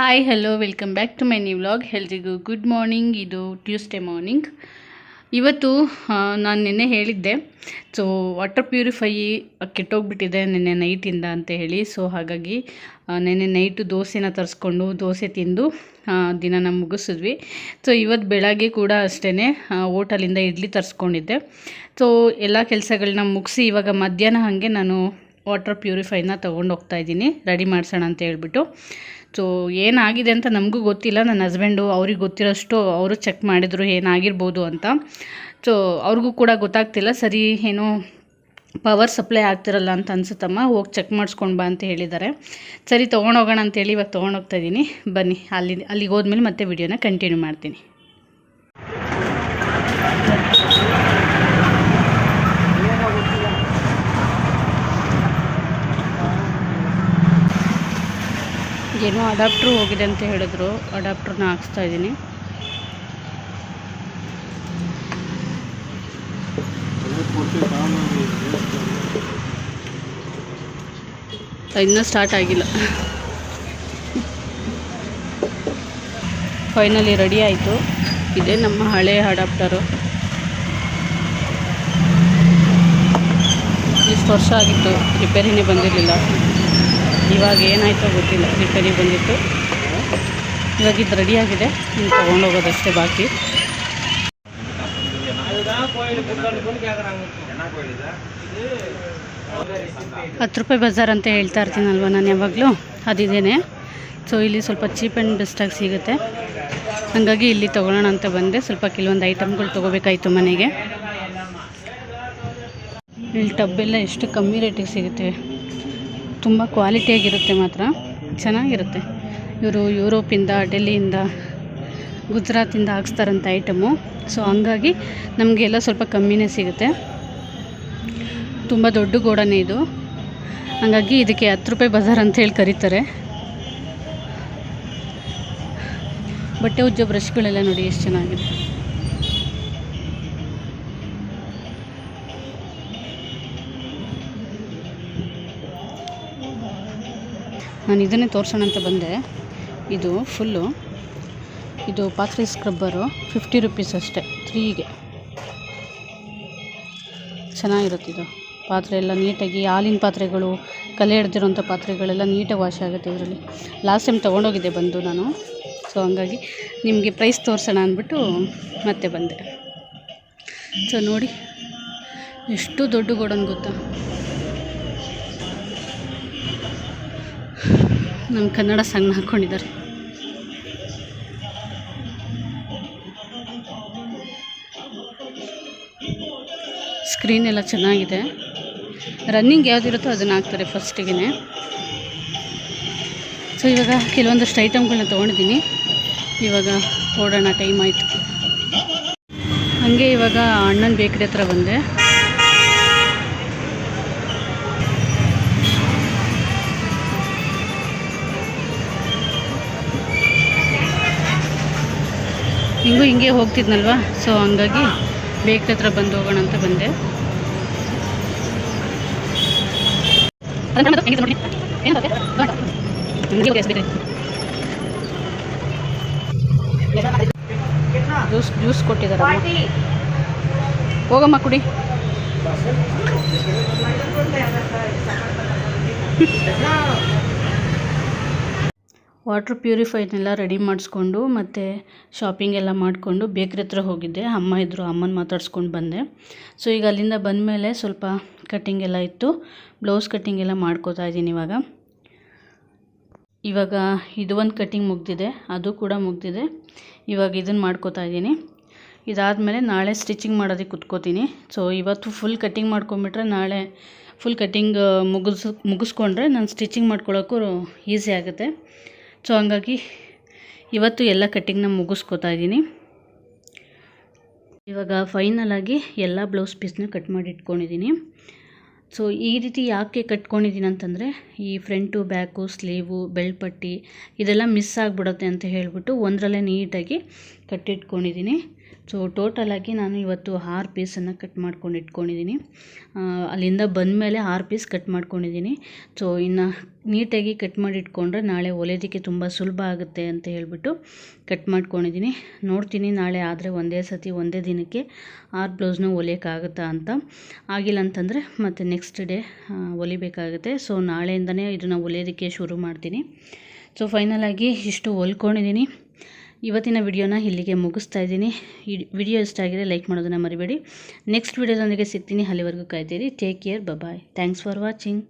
Hi hello welcome back to my new vlog ಎಲ್ರಿಗೂ good morning ಇದು Tuesday morning ಇವತ್ತು ನಾನು ನಿನ್ನೆ ಹೇಳಿದ್ದೆ. ಸೊ ವಾಟರ್ ಪ್ಯೂರಿಫೈ ಕೆಟ್ಟೋಗ್ಬಿಟ್ಟಿದೆ ನಿನ್ನೆ ನೈಟಿಂದ ಅಂತ ಹೇಳಿ. ಸೊ ಹಾಗಾಗಿ ನೆನ್ನೆ ನೈಟು ದೋಸೆನ ತರಿಸ್ಕೊಂಡು ದೋಸೆ ತಿಂದು ದಿನನ ಮುಗಿಸಿದ್ವಿ. ಸೊ ಇವತ್ತು ಬೆಳಗ್ಗೆ ಕೂಡ ಅಷ್ಟೇ ಹೋಟಲಿಂದ ಇಡ್ಲಿ ತರಿಸ್ಕೊಂಡಿದ್ದೆ. ಸೊ ಎಲ್ಲ ಕೆಲಸಗಳನ್ನ ಮುಗಿಸಿ ಇವಾಗ ಮಧ್ಯಾಹ್ನ ಹಾಗೆ ನಾನು ವಾಟರ್ ಪ್ಯೂರಿಫೈನ ತೊಗೊಂಡು ಹೋಗ್ತಾ ಇದ್ದೀನಿ. ರೆಡಿ ಮಾಡಿಸೋಣ ಅಂತ ಹೇಳ್ಬಿಟ್ಟು. ಸೊ ಏನಾಗಿದೆ ಅಂತ ನಮಗೂ ಗೊತ್ತಿಲ್ಲ. ನನ್ನ ಹಸ್ಬೆಂಡು ಅವ್ರಿಗೆ ಗೊತ್ತಿರೋಷ್ಟು ಅವರು ಚೆಕ್ ಮಾಡಿದರು ಏನಾಗಿರ್ಬೋದು ಅಂತ. ಸೊ ಅವ್ರಿಗೂ ಕೂಡ ಗೊತ್ತಾಗ್ತಿಲ್ಲ. ಸರಿ, ಏನೋ ಪವರ್ ಸಪ್ಲೈ ಆಗ್ತಿರಲ್ಲ ಅಂತ ಅನ್ಸುತ್ತಮ್ಮ. ಹೋಗಿ ಚೆಕ್ ಮಾಡಿಸ್ಕೊಂಡು ಬಾ ಅಂತ ಹೇಳಿದ್ದಾರೆ. ಸರಿ ತೊಗೊಂಡೋಗೋಣ ಅಂತೇಳಿ ಇವಾಗ ತೊಗೊಂಡೋಗ್ತಾ ಇದ್ದೀನಿ. ಬನ್ನಿ, ಅಲ್ಲಿ, ಅಲ್ಲಿಗೆ ಹೋದ್ಮೇಲೆ ಮತ್ತೆ ವಿಡಿಯೋನ ಕಂಟಿನ್ಯೂ ಮಾಡ್ತೀನಿ. ಏನೋ ಅಡಾಪ್ಟ್ರು ಹೋಗಿದೆ ಅಂತ ಹೇಳಿದ್ರು. ಅಡಾಪ್ಟ್ರನ್ನ ಹಾಕ್ಸ್ತಾ ಇದ್ದೀನಿ. ಇನ್ನೂ ಸ್ಟಾರ್ಟ್ ಆಗಿಲ್ಲ. ಫೈನಲಿ ರೆಡಿ ಆಯಿತು. ಇದೇ ನಮ್ಮ ಹಳೆ ಅಡಾಪ್ಟರು ಇಷ್ಟು ವರ್ಷ ಆಗಿತ್ತು. ರಿಪೇರಿನೇ ಬಂದಿರಲಿಲ್ಲ. ಇವಾಗ ಏನಾಯಿತೋ ಗೊತ್ತಿಲ್ಲ. ರಿಪೇರಿ ಬಂದಿತ್ತು. ಇವಾಗ ಇದು ರೆಡಿ ಆಗಿದೆ. ಇನ್ನು ತೊಗೊಂಡೋಗೋದಷ್ಟೇ ಬಾಕಿ. ಹತ್ತು ರೂಪಾಯಿ ಬಜಾರ್ ಅಂತ ಹೇಳ್ತಾ ಇರ್ತೀನಲ್ವ ನಾನು ಯಾವಾಗಲೂ? ಅದಿದ್ದೇನೆ ಸೊ ಇಲ್ಲಿ ಸ್ವಲ್ಪ ಚೀಪ್ ಆ್ಯಂಡ್ ಬೆಸ್ಟಾಗಿ ಸಿಗುತ್ತೆ. ಹಾಗಾಗಿ ಇಲ್ಲಿ ತೊಗೊಳ್ಳೋಣ ಅಂತ ಬಂದೆ. ಸ್ವಲ್ಪ ಕೆಲವೊಂದು ಐಟಮ್ಗಳು ತೊಗೋಬೇಕಾಯಿತು ಮನೆಗೆ. ಇಲ್ಲಿ ಟಬ್ಬೆಲ್ಲ ಎಷ್ಟು ಕಮ್ಮಿ ರೇಟಿಗೆ ಸಿಗುತ್ತೆ? ತುಂಬ ಕ್ವಾಲಿಟಿಯಾಗಿರುತ್ತೆ ಮಾತ್ರ. ಚೆನ್ನಾಗಿರುತ್ತೆ. ಇವರು ಯುರೋಪಿಂದ, ಡೆಲ್ಲಿಯಿಂದ, ಗುಜರಾತಿಂದ ಹಾಕ್ಸ್ತಾರಂಥ ಐಟಮು. ಸೊ ಹಂಗಾಗಿ ನಮಗೆಲ್ಲ ಸ್ವಲ್ಪ ಕಮ್ಮಿನೇ ಸಿಗುತ್ತೆ. ತುಂಬ ದೊಡ್ಡ ಗೋಡನೆ ಇದು. ಹಾಗಾಗಿ ಇದಕ್ಕೆ ಹತ್ತು ರೂಪಾಯಿ ಬಜಾರ್ ಅಂತ ಹೇಳಿ ಕರೀತಾರೆ. ಬಟ್ಟೆ ಉಜ್ಜೋ ಬ್ರಷ್ಗಳೆಲ್ಲ ನೋಡಿ ಎಷ್ಟು ಚೆನ್ನಾಗಿದೆ. ನಾನು ಇದನ್ನೇ ತೋರಿಸೋಣ ಅಂತ ಬಂದೆ. ಇದು ಫುಲ್ಲು. ಇದು ಪಾತ್ರೆ ಸ್ಕ್ರಬ್ಬರು ಫಿಫ್ಟಿ ರುಪೀಸ್ ಅಷ್ಟೇ, ತ್ರೀಗೆ. ಚೆನ್ನಾಗಿರುತ್ತೆ ಇದು. ಪಾತ್ರೆ ಎಲ್ಲ ನೀಟಾಗಿ, ಹಾಲಿನ ಪಾತ್ರೆಗಳು, ಕಲೆ ಹಿಡ್ದಿರೋಂಥ ಪಾತ್ರೆಗಳೆಲ್ಲ ನೀಟಾಗಿ ವಾಶ್ ಆಗುತ್ತೆ ಇದರಲ್ಲಿ. ಲಾಸ್ಟ್ ಟೈಮ್ ತೊಗೊಂಡೋಗಿದ್ದೆ ಬಂದು ನಾನು. ಸೊ ಹಂಗಾಗಿ ನಿಮಗೆ ಪ್ರೈಸ್ ತೋರಿಸೋಣ ಅಂದ್ಬಿಟ್ಟು ಮತ್ತೆ ಬಂದೆ. ಸೊ ನೋಡಿ, ಎಷ್ಟು ದೊಡ್ಡ ಗೋಡನ್ ಗೊತ್ತಾ? ನಮ್ಮ ಕನ್ನಡ ಸಾಂಗ್ನ ಹಾಕ್ಕೊಂಡಿದ್ದಾರೆ ಸ್ಕ್ರೀನ್ ಎಲ್ಲ ಚೆನ್ನಾಗಿದೆ. ರನ್ನಿಂಗ್ ಯಾವುದಿರುತ್ತೋ ಅದನ್ನು ಹಾಕ್ತಾರೆ ಫಸ್ಟಿಗೆ ಸೊ ಇವಾಗ ಕೆಲವೊಂದಷ್ಟು ಐಟಮ್ಗಳನ್ನ ತೊಗೊಂಡಿದ್ದೀನಿ ಇವಾಗ ಓಡೋಣ ಟೈಮ್ ಆಯಿತು. ಹಾಗೆ ಇವಾಗ ಅಣ್ಣನ ಬೇಕ್ರಿ ಹತ್ರ ಬಂದೆ. ಹಿಂಗೂ ಹಿಂಗೆ ಹೋಗ್ತಿದ್ನಲ್ವಾ? ಸೊ ಹಂಗಾಗಿ ಬೇಕ್ರಿ ಹತ್ರ ಬಂದು ಹೋಗೋಣ ಅಂತ ಬಂದೆ. ಜ್ಯೂಸ್ ಜ್ಯೂಸ್ ಕೊಟ್ಟಿದ್ದಾರೆ ಹೋಗಮ್ಮ ಕುಡಿ. ವಾಟ್ರ್ ಪ್ಯೂರಿಫೈನೆಲ್ಲ ರೆಡಿ ಮಾಡಿಸ್ಕೊಂಡು ಮತ್ತು ಶಾಪಿಂಗ್ ಎಲ್ಲ ಮಾಡಿಕೊಂಡು ಬೇಕ್ರಿ ಹತ್ರ ಹೋಗಿದ್ದೆ. ಅಮ್ಮ ಇದ್ದರು ಅಮ್ಮನ ಮಾತಾಡ್ಸ್ಕೊಂಡು ಬಂದೆ. ಸೊ ಈಗ ಅಲ್ಲಿಂದ ಬಂದ ಮೇಲೆ ಸ್ವಲ್ಪ ಕಟ್ಟಿಂಗ್ ಎಲ್ಲ ಇತ್ತು. ಬ್ಲೌಸ್ ಕಟ್ಟಿಂಗ್ ಎಲ್ಲ ಮಾಡ್ಕೋತಾ ಇದ್ದೀನಿ ಇವಾಗ. ಇವಾಗ ಇದು ಒಂದು ಕಟ್ಟಿಂಗ್ ಮುಗ್ದಿದೆ, ಅದು ಕೂಡ ಮುಗ್ದಿದೆ. ಇವಾಗ ಇದನ್ನು ಮಾಡ್ಕೋತಾ ಇದ್ದೀನಿ. ಇದಾದಮೇಲೆ ನಾಳೆ ಸ್ಟಿಚಿಂಗ್ ಮಾಡೋದಕ್ಕೆ ಕುತ್ಕೋತೀನಿ. ಸೊ ಇವತ್ತು ಫುಲ್ ಕಟ್ಟಿಂಗ್ ಮಾಡ್ಕೊಂಬಿಟ್ರೆ ನಾಳೆ ಫುಲ್ ಕಟ್ಟಿಂಗ್ ಮುಗಿಸ್, ಮುಗಿಸ್ಕೊಂಡ್ರೆ ನಾನು ಸ್ಟಿಚಿಂಗ್ ಮಾಡ್ಕೊಳ್ಳೋಕ್ಕೂ ಈಸಿ ಆಗುತ್ತೆ. ಸೊ ಹಂಗಾಗಿ ಇವತ್ತು ಎಲ್ಲ ಕಟ್ಟಿಂಗ್ನ ಮುಗಿಸ್ಕೋತಾ ಇದ್ದೀನಿ. ಇವಾಗ ಫೈನಲ್ ಆಗಿ ಎಲ್ಲ ಬ್ಲೌಸ್ ಪೀಸ್ನ ಕಟ್ ಮಾಡಿ ಇಟ್ಕೊಂಡಿದ್ದೀನಿ. ಸೊ ಈ ರೀತಿ ಯಾಕೆ ಕಟ್ಕೊಂಡಿದ್ದೀನಿ ಅಂತಂದರೆ, ಈ ಫ್ರಂಟು ಬ್ಯಾಕು ಸ್ಲೀವು ಬೆಳ್ಪಟ್ಟಿ ಇದೆಲ್ಲ ಮಿಸ್ ಆಗಿಬಿಡುತ್ತೆ ಅಂತ ಹೇಳಿಬಿಟ್ಟು ಒಂದರಲ್ಲೇ ನೀಟಾಗಿ ಕಟ್ಟಿಟ್ಕೊಂಡಿದ್ದೀನಿ ಸೊ ಟೋಟಲಾಗಿ ನಾನು ಇವತ್ತು ಆರು ಪೀಸನ್ನು ಕಟ್ ಮಾಡ್ಕೊಂಡು ಇಟ್ಕೊಂಡಿದ್ದೀನಿ ಅಲ್ಲಿಂದ ಬಂದ ಮೇಲೆ ಆರು ಪೀಸ್ ಕಟ್ ಮಾಡ್ಕೊಂಡಿದ್ದೀನಿ ಸೊ ಇನ್ನು ನೀಟಾಗಿ ಕಟ್ ಮಾಡಿ ಇಟ್ಕೊಂಡ್ರೆ ನಾಳೆ ಹೊಲಿಯೋದಕ್ಕೆ ತುಂಬ ಸುಲಭ ಆಗುತ್ತೆ ಅಂತ ಹೇಳ್ಬಿಟ್ಟು ಕಟ್ ಮಾಡ್ಕೊಂಡಿದ್ದೀನಿ ನೋಡ್ತೀನಿ ನಾಳೆ ಆದರೆ ಒಂದೇ ಸತಿ ಒಂದೇ ದಿನಕ್ಕೆ ಆರು ಬ್ಲೌಸ್ನ ಹೊಲಿಯೋಕ್ಕಾಗುತ್ತಾ ಅಂತ. ಆಗಿಲ್ಲ ಅಂತಂದರೆ ಮತ್ತು ನೆಕ್ಸ್ಟ್ ಡೇ ಹೊಲಿಬೇಕಾಗುತ್ತೆ ಸೊ ನಾಳೆಯಿಂದನೇ ಇದನ್ನು ಹೊಲಿಯೋದಕ್ಕೆ ಶುರು ಮಾಡ್ತೀನಿ. ಸೊ ಫೈನಲಾಗಿ ಇಷ್ಟು ಹೊಲ್ಕೊಂಡಿದ್ದೀನಿ ಇವತ್ತಿನ ವಿಡಿಯೋನ ಇಲ್ಲಿಗೆ ಮುಗಿಸ್ತಾ ಇದ್ದೀನಿ. ವಿಡಿಯೋ ಇಷ್ಟ ಆಗಿದೆ ಲೈಕ್ ಮಾಡೋದನ್ನು ಮರಿಬೇಡಿ. ನೆಕ್ಸ್ಟ್ ವಿಡಿಯೋದೊಂದಿಗೆ ಸಿಗ್ತೀನಿ. ಅಲ್ಲಿವರೆಗೂ ಕಾಯ್ತೀರಿ take care bye thanks for watching